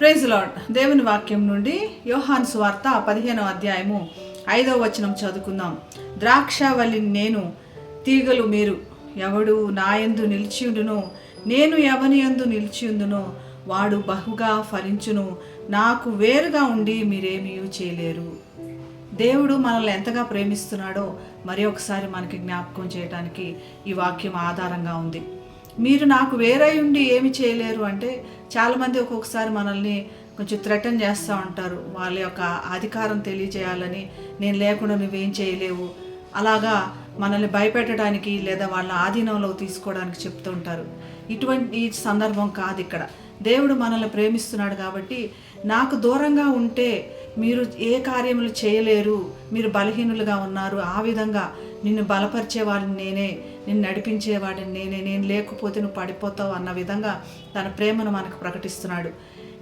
Praise lord దేవుని వాక్యం నుండి యోహాన్ సువార్త పదిహేనవ అధ్యాయము ఐదవ వచనం చదువుకుందాం. ద్రాక్షవల్లి నేను తీగలు మీరు ఎవడు నాయందు నిలిచియుండునో నేను ఎవని యందు నిలిచియుందునో వాడు బహుగా ఫలించును నాకు వేరుగా ఉండి మీరేమీ చేయలేరు. దేవుడు మనల్ని ఎంతగా ప్రేమిస్తున్నాడో మరి ఒకసారి మనకి జ్ఞాపకం చేయడానికి ఈ వాక్యం ఆధారంగా ఉంది. మీరు నాకు వేరే ఉండి ఏమి చేయలేరు అంటే చాలామంది ఒక్కొక్కసారి మనల్ని కొంచెం థ్రెటన్ చేస్తూ ఉంటారు. వాళ్ళ యొక్క అధికారం తెలియజేయాలని నేను లేకుండా నువ్వేం చేయలేవు. అలాగా మనల్ని భయపెట్టడానికి లేదా వాళ్ళ ఆధీనంలో తీసుకోవడానికి చెప్తూ ఉంటారు. ఇటువంటి ఈ సందర్భం కాదు ఇక్కడ. దేవుడు మనల్ని ప్రేమిస్తున్నాడు కాబట్టి నాకు దూరంగా ఉంటే మీరు ఏ కార్యములు చేయలేరు మీరు బలహీనులుగా ఉన్నారు ఆ విధంగా నిన్ను బలపరిచేవాడిని నేనే నిన్ను నడిపించేవాడిని నేనే నేను లేకపోతే నువ్వు పడిపోతావు అన్న విధంగా తన ప్రేమను మనకు ప్రకటిస్తున్నాడు.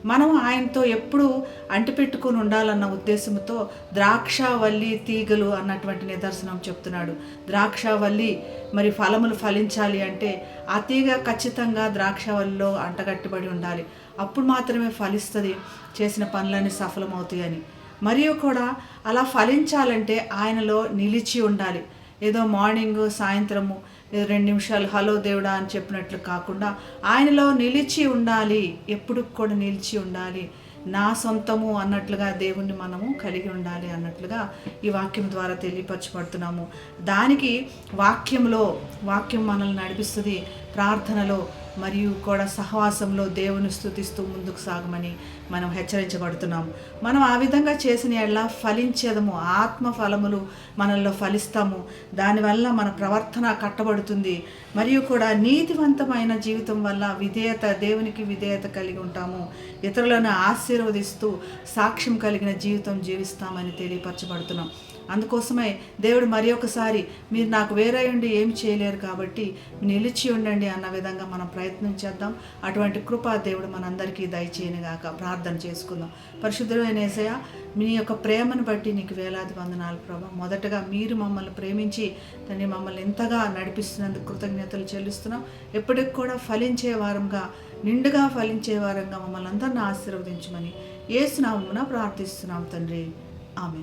మనం ఆయనతో ఎప్పుడు అంటిపెట్టుకుని ఉండాలన్న ఉద్దేశంతో ద్రాక్షవల్లి తీగలు అన్నటువంటి నిదర్శనం చెప్తున్నాడు. ద్రాక్షవల్లి మరి ఫలములు ఫలించాలి అంటే ఆ తీగ ఖచ్చితంగా ద్రాక్షవల్లిలో అంటగట్టుబడి ఉండాలి. అప్పుడు మాత్రమే ఫలిస్తుంది చేసిన పనులన్నీ సఫలమవుతాయని. మరియు కూడా అలా ఫలించాలంటే ఆయనలో నిలిచి ఉండాలి. ఏదో మార్నింగ్ సాయంత్రము ఏదో రెండు నిమిషాలు హలో దేవుడా అని చెప్పినట్లు కాకుండా ఆయనలో నిలిచి ఉండాలి ఎప్పుడు కూడా నిలిచి ఉండాలి. నా సొంతము అన్నట్లుగా దేవుణ్ణి మనము కలిగి ఉండాలి అన్నట్లుగా ఈ వాక్యం ద్వారా తెలియపరచబడుతున్నాము. దానికి వాక్యంలో వాక్యం మనల్ని నడిపిస్తుంది ప్రార్థనలో మరియు కూడా సహవాసంలో దేవుని స్థుతిస్తూ ముందుకు సాగమని మనం హెచ్చరించబడుతున్నాం. మనం ఆ విధంగా చేసిన ఎడల ఫలించేదము ఆత్మ ఫలములు మనల్లో ఫలిస్తాము. దానివల్ల మన ప్రవర్తన కట్టబడుతుంది. మరియు కూడా నీతివంతమైన జీవితం వల్ల విధేయత దేవునికి విధేయత కలిగి ఉంటాము. ఇతరులను ఆశీర్వదిస్తూ సాక్ష్యం కలిగిన జీవితం జీవిస్తామని తెలియపరచబడుతున్నాం. అందుకోసమే దేవుడు మరి ఒకసారి మీరు నాకు వేరే ఉండి ఏమి చేయలేరు కాబట్టి నిలిచి ఉండండి అన్న విధంగా మనం ప్రయత్నం చేద్దాం. అటువంటి కృపా దేవుడు మనందరికీ దయచేయనుగాక ప్రార్థన చేసుకుందాం. పరిశుద్ధమైన ఏసయ మీ యొక్క ప్రేమను బట్టి నీకు వేలాది వందనాలు ప్రభా. మొదటగా మీరు మమ్మల్ని ప్రేమించి తండ్రి మమ్మల్ని ఎంతగా నడిపిస్తున్నందుకు కృతజ్ఞతలు చెల్లిస్తున్నాం. ఎప్పటికి కూడా ఫలించే వారంగా నిండుగా ఫలించే వారంగా మమ్మల్ని అందరిని ఆశీర్వదించమని ఏసునామమున ప్రార్థిస్తున్నాం తండ్రి. ఆమె